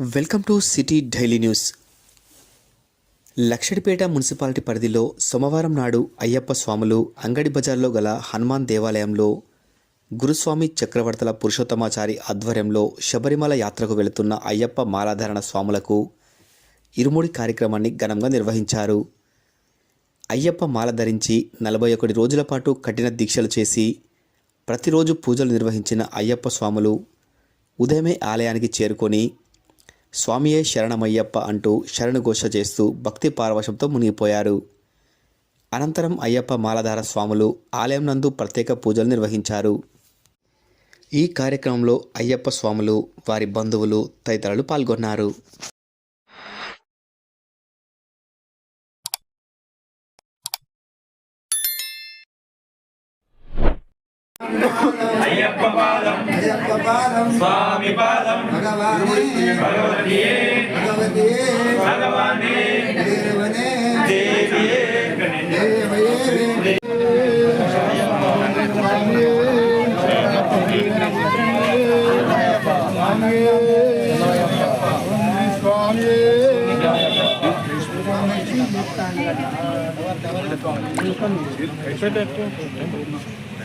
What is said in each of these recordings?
Welcome to city daily news. Luxettipet municipality పరిధిలో సోమవారం నాడు అయ్యప్ప స్వాములు అంగడి బజార్లో గల హనుమాన్ దేవాలయంలో గురుస్వామి చక్రవర్తుల పురుషోత్తమాచారి ఆధ్వర్యంలో శబరిమల యాత్రకు వెళుతున్న అయ్యప్ప మాలాధారణ స్వాములకు ఇరుముడి కార్యక్రమాన్ని ఘనంగా నిర్వహించారు. అయ్యప్ప మాల ధరించి నలభై ఒకటి రోజుల పాటు కఠిన దీక్షలు చేసి ప్రతిరోజు పూజలు నిర్వహించిన అయ్యప్ప స్వాములు ఉదయమే ఆలయానికి చేరుకొని స్వామియే శరణమయ్యప్ప అంటూ శరణుఘోష చేస్తూ భక్తి పారవశంతో మునిగిపోయారు. అనంతరం అయ్యప్ప మాలధార స్వాములు ఆలయం నందు ప్రత్యేక పూజలు నిర్వహించారు. ఈ కార్యక్రమంలో అయ్యప్ప స్వాములు వారి బంధువులు తదితరులు పాల్గొన్నారు. అయ్యప్ప పాదం. అయ్యప్ప పాదం. స్వామి పాదం. భగవానే. భగవతియే భగవతియే భగవానే. దేవనే. దేవియే దేవయే. స్వామి.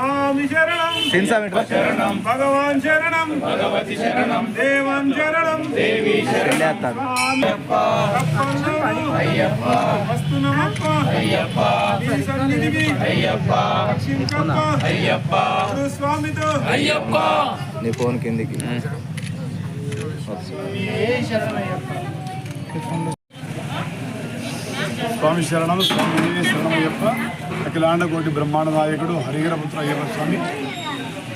శరణం శరణం. భగవాన్ శరణం. భగవతి శరణం. దేవం శరణం. దేవి శరణం. అయ్యప్ప. వస్తున్నమప్ప అయ్యప్ప. నీ సన్నిధికి. అయ్యప్ప. రక్షించప్ప అయ్యప్ప. స్వామితో. అయ్యప్ప. నీ ఫోన్ కిందికి. స్వామి శరణం స్వామి శరణమయ్యప్ప అఖిలాండ కోటి బ్రహ్మాండ నాయకుడు హరిహరపుత్ర అయ్యప్ప స్వామి.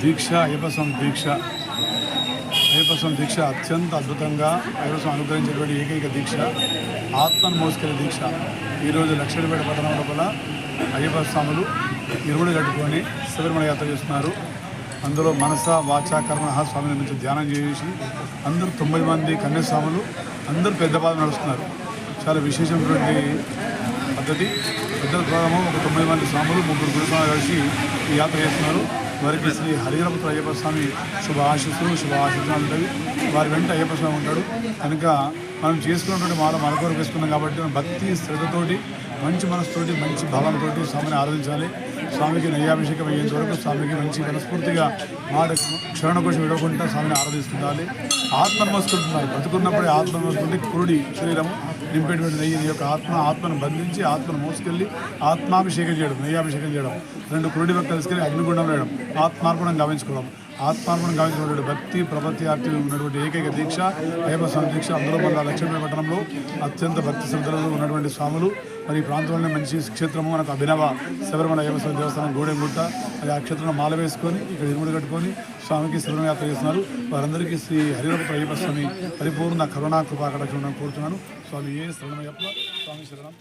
దీక్ష అయ్యప్ప దీక్ష. అయ్యప్ప దీక్ష అత్యంత అద్భుతంగా అయ్యప్ప స్వామి అనుగ్రహించేటువంటి ఏకైక దీక్ష ఆత్మను మోసుకెళ్ళే దీక్ష. ఈరోజు లక్షడిపేట పట్టణం లోపల అయ్యప్ప స్వాములు ఇరువుడు కట్టుకొని శబరిమల యాత్ర చేస్తున్నారు. అందులో మనస వాచ కర్మ స్వామిని నుంచి ధ్యానం చేసి అందరూ తొంభై మంది కన్యాస్వాములు అందరూ పెద్ద పాదం నడుస్తున్నారు. చాలా విశేషమైనటువంటి పద్ధతి. పెద్దల ప్రారంభం ఒక తొమ్మిది మంది స్వాములు ముగ్గురు గురుస్వామి కలిసి ఈ యాత్ర చేస్తున్నారు. వారికి శ్రీ హరిహరపుత్ర అయ్యప్ప స్వామి శుభ ఆశీస్సులు శుభ ఆశీస్సులు ఉంటాయి. వారి వెంట అయ్యప్ప స్వామి ఉంటాడు. కనుక మనం చేసుకున్నటువంటి మాల మన కొరకు వేసుకున్నాం కాబట్టి భక్తి శ్రద్ధతోటి మంచి మనసుతోటి మంచి భావనతోటి స్వామిని ఆరాధించాలి. స్వామికి నైయాభిషేకం అయ్యేంత వరకు స్వామికి మంచి మనస్ఫూర్తిగా మాట క్షరణ కోసం విడవకుండా స్వామిని ఆరాధిస్తుండాలి. ఆత్మ నమస్కరిస్తున్నారు. బతుకున్నప్పుడే ఆత్మ మోసుకుంటే కురుడి శరీరం నింపేటువంటి నెయ్యి నీ యొక్క ఆత్మ ఆత్మను బంధించి ఆత్మను మోసుకెళ్ళి ఆత్మాభిషేకం చేయడం నెయ్యాభిషేకం చేయడం. రెండు కురుడి భక్తులు తీసుకెళ్ళి అగ్నిగుండం వేయడం. ఆత్మార్పణం గమనించుకోవడం. ఆత్మార్పణం గావించినటువంటి భక్తి ప్రపత్తి ఆర్తి ఉన్నటువంటి ఏకైక దీక్ష అయ్యప్ప దీక్ష అందులో మన లక్ష్మీ పట్టణంలో అత్యంత భక్తి శ్రద్ధలతో ఉన్నటువంటి స్వాములు. మరి ఈ ప్రాంతంలోనే మంచి క్షేత్రము మనకు అభినవ శబరిమల అయ్యప్ప దేవస్థానం గూడెంగుట్ట. అది ఆ క్షేత్రంలో మాల వేసుకొని ఇక్కడ ఇరుముడు కట్టుకొని స్వామికి శబరిమల యాత్ర చేస్తున్నారు. వారందరికీ శ్రీ హరిరపుత్ర అయ్యప్ప స్వామి పరిపూర్ణ కరుణా కృపా కోరుతున్నాను. కోరుతున్నాను స్వామి ఏ శరణమయ్యప్ప స్వామి శరణం